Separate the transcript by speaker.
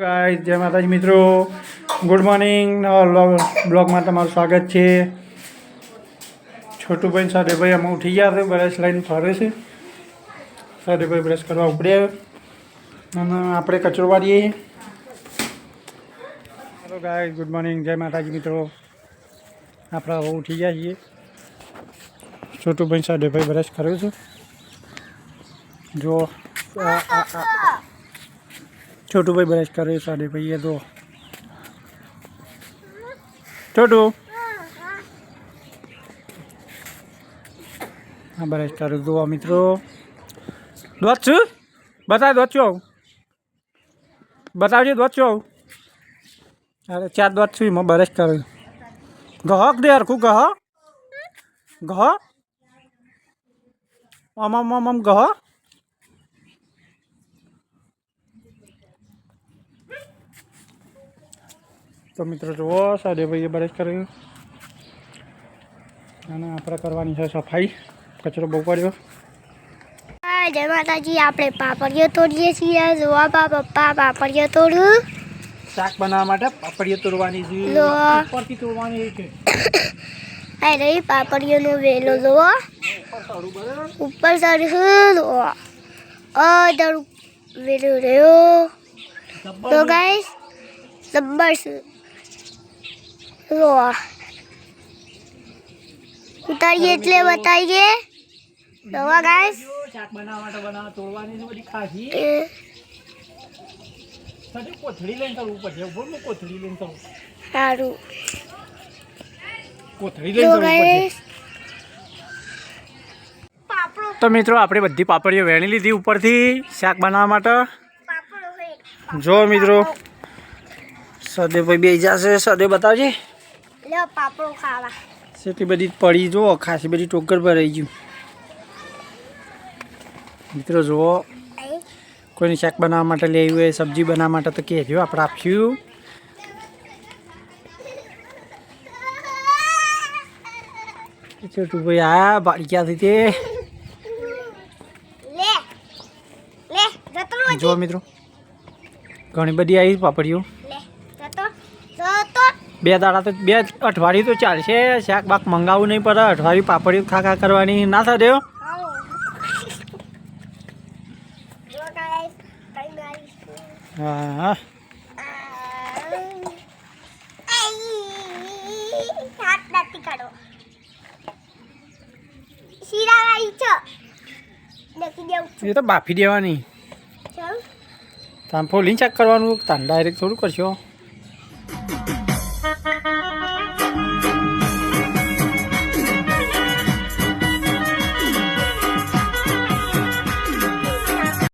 Speaker 1: Guys જય માતાજી મિત્રો. ગુડ મોર્નિંગ બ્લોગમાં તમારું સ્વાગત છે. છોટુભાઈ સાથે ભાઈ અમે ઉઠી ગયા છે બ્રશ લઈને ફરે છે. સાથે ભાઈ બ્રશ કરવા ઉપડ્યા અને આપણે કચરો વાળીએ. હેલો ગાય ગુડ મોર્નિંગ જય માતાજી મિત્રો. આપણે હવે ઉઠી ગયા છીએ. છોટુભાઈ સાથે ભાઈ બ્રશ કર્યો છે. જો આ આ આ છોટુભાઈ બ્રશ કરે સાડે ભાઈ એ તો છોટું હા બ્રશ કરું તો મિત્રો દોત છું બતાવ દોત છું બતાવજે દોત છું અરે ચાર દોત છું એમાં બ્રશ કરું ગહક દે હરખું તો મિત્રો જુઓ સાદેભાઈએ બ્રશ કર્યું. અને આપણે કરવાની છે સફાઈ. કચરો બહુ પડ્યો.
Speaker 2: હા જય માતાજી. આપણે પાપડીઓ તોડીએ છીએ. જોવા બા પપ્પા પાપડીઓ તોડું.
Speaker 1: શાક બનાવવા માટે પાપડીઓ તોડવાની છે. ઉપરથી તોડવાની છે.
Speaker 2: આ રહી પાપડીઓનો વેલો જોવો ઉપર સરખું જોવો અધર વેલો રહ્યો. તો ગાઈસ જબ્બર છે. જોવો ઉતારીએ એટલે બતાવીએ. જોવા ગાઈસ
Speaker 1: શાક બનાવવા માટે બનાવવા તોડવાની બધી ખાસી. સાથે કોથળી લઈને કરવું પડશે. ઊભો હું કોથળી લઈને કરું
Speaker 2: સારું.
Speaker 1: કોથળી લઈને
Speaker 2: તો
Speaker 1: કરવું પડશે.
Speaker 2: ગાઈસ
Speaker 1: તો મિત્રો આપણે બધી પાપડીઓ વેણી લીધી ઉપરથી શાક બનાવવા માટે. જો મિત્રો. સદે ભાઈ બે જશે. સદે બતાવજે.
Speaker 2: લ્યો પાપડો ખાવા.
Speaker 1: એટલી બધી પડી જુઓ ખાસી બધી ટોકર ભરાઈ ગયું. મિત્રો જુઓ કોઈને શાક બનાવવા માટે લેવું હોય સબ્જી બનાવવા માટે તો કહેજો આપણે આપશું. છોટું ભાઈ આ બાળી ક્યાંથી તે?
Speaker 2: રહો
Speaker 1: જો મિત્રો ઘણી બધી આવી પાપડીઓ. બે દાડા તો બે અઠવાડિયું તો ચાલશે. શાક બાક મંગાવવું નહીં પડે અઠવાડિયું પાપડી ખા ખા કરવાની. ના
Speaker 2: મારી
Speaker 1: હા. એ તો બાફી દેવાની. તામ ફોલીને ચેક કરવાનું. તાન ડાયરેક્ટ થોડું કરશો.